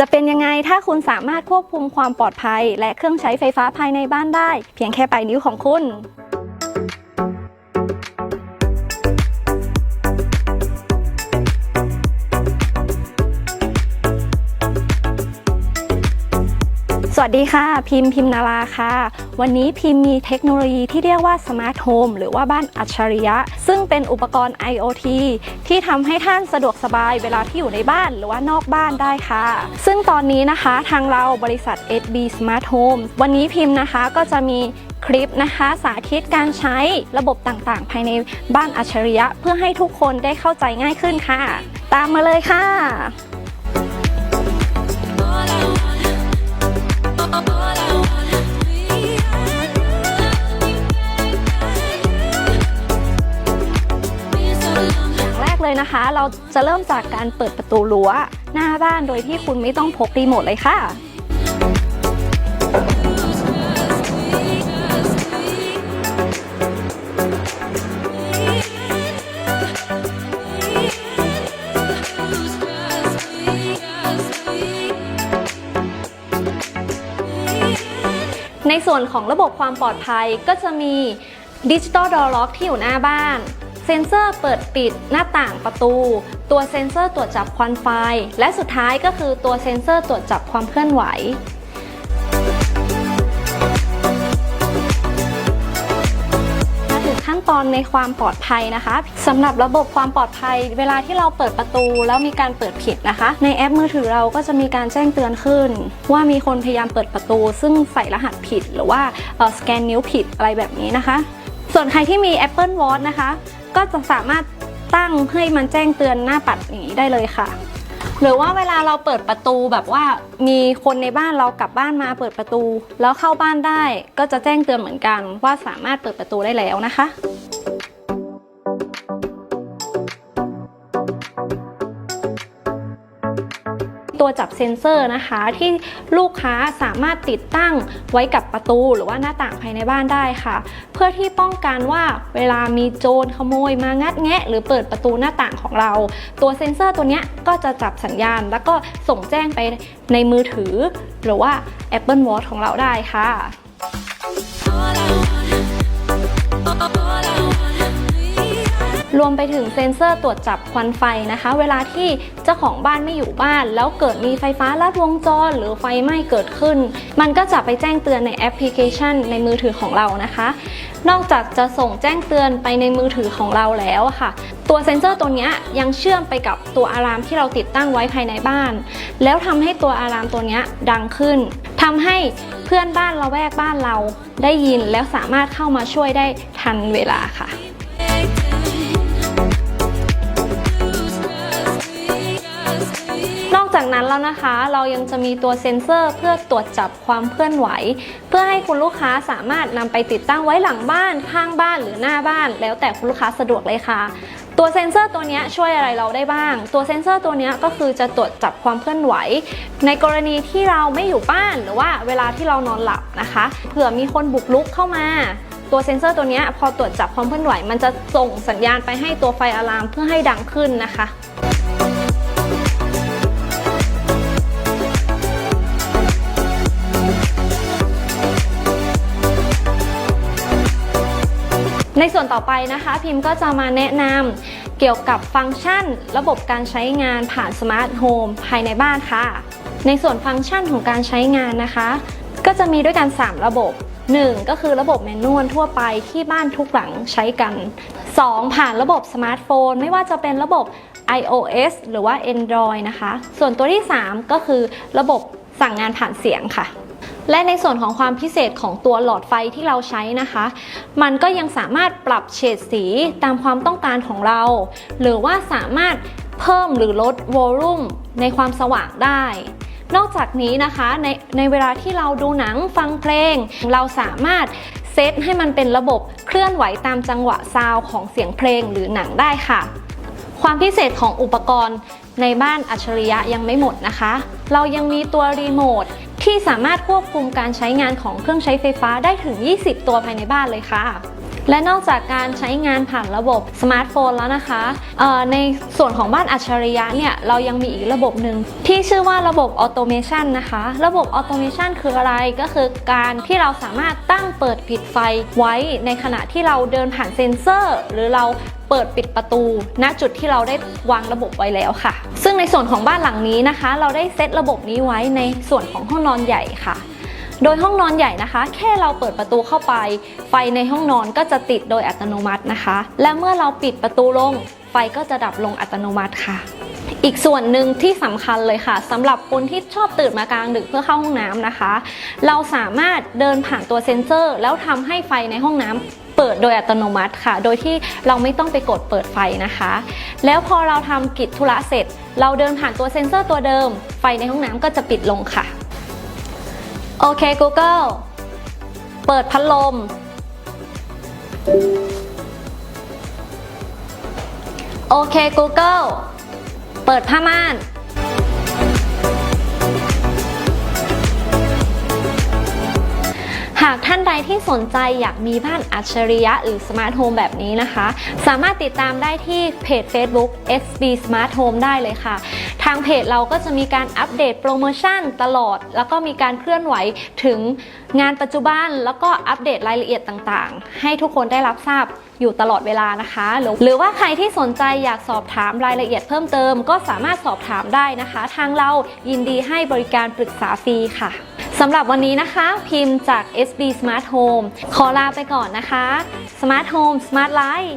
จะเป็นยังไงถ้าคุณสามารถควบคุมความปลอดภัย และเครื่องใช้ไฟฟ้าภายในบ้านได้ เพียงแค่ปลายนิ้วของคุณ สวัสดีค่ะ พิมพ์พิมนาราค่ะ วันนี้พิมพ์มีเทคโนโลยีที่เรียกว่าสมาร์ทโฮมหรือว่าบ้านอัจฉริยะ ซึ่งเป็นอุปกรณ์ IoT ที่ทำให้ท่านสะดวกสบายเวลาที่อยู่ในบ้านหรือว่านอกบ้านได้ค่ะ ซึ่งตอนนี้นะคะทางเราบริษัท SB Smart Home วันนี้พิมพ์นะคะก็จะมีคลิปนะคะสาธิตการใช้ระบบต่างๆ ภายในบ้านอัจฉริยะ เพื่อให้ทุกคนได้เข้าใจง่ายขึ้นค่ะ ตามมาเลยค่ะ เลยนะคะ เราจะเริ่มจากการเปิดประตูรั้วหน้าบ้านโดยที่คุณไม่ต้องพกรีโมทเลยค่ะในส่วนของระบบความปลอดภัยก็จะมีดิจิตอลดอร์ล็อกที่อยู่หน้าบ้าน เซ็นเซอร์เปิดปิดหน้าต่างประตู ตัวเซ็นเซอร์ตรวจจับควันไฟ และสุดท้ายก็คือตัวเซ็นเซอร์ตรวจจับความเคลื่อนไหวมาถึงขั้นตอนในความปลอดภัยนะคะสำหรับระบบความปลอดภัย เวลาที่เราเปิดประตูแล้วมีการเปิดผิดนะคะ ในแอปมือถือเราก็จะมีการแจ้งเตือนขึ้น ว่ามีคนพยายามเปิดประตู ซึ่งใส่รหัสผิด หรือว่าสแกนนิ้วผิดอะไรแบบนี้นะคะ ส่วนใครที่มี Apple Watch นะคะ ก็จะสามารถตั้งให้มันแจ้งเตือนหน้าปัดอย่างนี้ได้เลยค่ะ หรือว่าเวลาเราเปิดประตูแบบว่ามีคนในบ้านเรากลับบ้านมาเปิดประตู แล้วเข้าบ้านได้ก็จะแจ้งเตือนเหมือนกันว่าสามารถเปิดประตูได้แล้วนะคะ ตัวจับเซ็นเซอร์นะคะ ที่ลูกค้าสามารถติดตั้งไว้กับประตูหรือว่าหน้าต่างภายในบ้านได้ค่ะ เพื่อที่ป้องกันว่าเวลามีโจรขโมยมางัดแงะ หรือเปิดประตูหน้าต่างของเรา ตัวเซ็นเซอร์ตัวนี้ก็จะจับสัญญาณ แล้วก็ส่งแจ้งไปในมือถือ หรือว่า Apple Watch ของเราได้ค่ะ รวมไปถึงเซ็นเซอร์ตรวจจับควันไฟนะคะ เวลาที่เจ้าของบ้านไม่อยู่บ้าน แล้วเกิดมีไฟฟ้าลัดวงจร หรือไฟไหม้เกิดขึ้น มันก็จะไปแจ้งเตือนในแอปพลิเคชัน ในมือถือของเรานะคะ นอกจากจะส่งแจ้งเตือนไปในมือถือของเราแล้วค่ะ ตัวเซ็นเซอร์ตัวนี้ยังเชื่อมไปกับตัวอะลามที่เราติดตั้งไว้ภายในบ้าน แล้วทำให้ตัวอะลามตัวนี้ดังขึ้นทำให้เพื่อนบ้านละแวกบ้านเราได้ยินแล้วสามารถเข้ามาช่วยได้ทันเวลาค่ะ จากนั้นแล้วนะคะ เรายังจะมีตัวเซ็นเซอร์เพื่อตรวจจับความเคลื่อนไหว เพื่อให้คุณลูกค้าสามารถนำไปติดตั้งไว้หลังบ้าน ข้างบ้านหรือหน้าบ้าน แล้วแต่คุณลูกค้าสะดวกเลยค่ะตัวเซ็นเซอร์ตัวนี้ช่วยอะไรเราได้บ้าง ตัวเซ็นเซอร์ตัวนี้ก็คือจะตรวจจับความเคลื่อนไหว ในกรณีที่เราไม่อยู่บ้านหรือว่าเวลาที่เรานอนหลับนะคะ เผื่อมีคนบุกรุกเข้ามา ตัวเซ็นเซอร์ตัวนี้พอตรวจจับความเคลื่อนไหว มันจะส่งสัญญาณไปให้ตัวไฟอะลามเพื่อให้ดังขึ้นนะคะ ในส่วนต่อไปนะคะพิมพ์ก็จะมาแนะนำเกี่ยวกับฟังก์ชัน ระบบการใช้งานผ่านสมาร์ทโฮมภายในบ้านค่ะ ในส่วนฟังก์ชันของการใช้งานนะคะ ก็จะมีด้วยกัน 3 ระบบ 1. ก็คือระบบแมนนวลทั่วไปที่บ้านทุกหลังใช้กัน 2. ผ่านระบบสมาร์ทโฟน ไม่ว่าจะเป็นระบบ iOS หรือว่า Android นะคะ ส่วนตัวที่ 3 ก็คือระบบสั่งงานผ่านเสียงค่ะ และในส่วนของความพิเศษของตัวหลอดไฟที่เราใช้นะคะ มันก็ยังสามารถปรับเฉดสีตามความต้องการของเรา หรือว่าสามารถเพิ่มหรือลดวอลลุ่มในความสว่างได้ นอกจากนี้นะคะในในเวลาที่เราดูหนังฟังเพลง เราสามารถเซตให้มันเป็นระบบเคลื่อนไหวตามจังหวะซาวของเสียงเพลงหรือหนังได้ค่ะ ความพิเศษของอุปกรณ์ในบ้านอัจฉริยะยังไม่หมดนะคะ เรายังมีตัวรีโมท ที่สามารถควบคุมการใช้งานของเครื่องใช้ไฟฟ้าได้ถึง 20 ตัวภายในบ้านเลยค่ะ และนอกจากการใช้งานผ่านระบบสมาร์ทโฟนแล้วนะคะในส่วนของบ้านอัจฉริยะเนี่ยเรายังมีอีกระบบหนึ่งที่ชื่อว่าระบบออโตเมชันนะคะ ระบบออโตเมชันคืออะไรก็คือการที่เราสามารถตั้งเปิดปิดไฟไว้ในขณะที่เราเดินผ่านเซ็นเซอร์ หรือเราเปิดปิดประตู ณจุดที่เราได้วางระบบไว้แล้วค่ะ ซึ่งในส่วนของบ้านหลังนี้นะคะ เราได้เซตระบบนี้ไว้ในส่วนของห้องนอนใหญ่ค่ะ โดยห้องนอนใหญ่นะคะ แค่เราเปิดประตูเข้าไป ไฟในห้องนอนก็จะติดโดยอัตโนมัตินะคะ และเมื่อเราปิดประตูลง ไฟก็จะดับลงอัตโนมัติค่ะ อีกส่วนหนึ่งที่สำคัญเลยค่ะสำหรับคนที่ชอบตื่นมากลางดึกเพื่อเข้าห้องน้ำนะคะ เราสามารถเดินผ่านตัวเซ็นเซอร์ แล้วทำให้ไฟในห้องน้ำเปิดโดยอัตโนมัติค่ะ โดยที่เราไม่ต้องไปกดเปิดไฟนะคะ แล้วพอเราทำกิจธุระเสร็จ เราเดินผ่านตัวเซ็นเซอร์ตัวเดิม ไฟในห้องน้ำก็จะปิดลงค่ะ โอเค Google เปิดพัดลม โอเค Google เปิดผ้าม่าน หากท่านใดที่สนใจอยากมีบ้านอัจฉริยะหรือสมาร์ทโฮมแบบนี้นะคะ สามารถติดตามได้ที่เพจ Facebook SB Smart Home ได้เลยค่ะ ทางเพจเราก็จะมีการอัปเดตโปรโมชั่นตลอด แล้วก็มีการเคลื่อนไหวถึงงานปัจจุบัน แล้วก็อัปเดตรายละเอียดต่างๆ ให้ทุกคนได้รับทราบอยู่ตลอดเวลานะคะหรือหรือว่าใครที่สนใจอยากสอบถามรายละเอียดเพิ่มเติม ก็สามารถสอบถามได้นะคะ ทางเรายินดีให้บริการปรึกษาฟรีค่ะสำหรับวันนี้นะคะ พิมพ์จาก SB Smart Home ขอลาไปก่อนนะคะ Smart Home Smart Life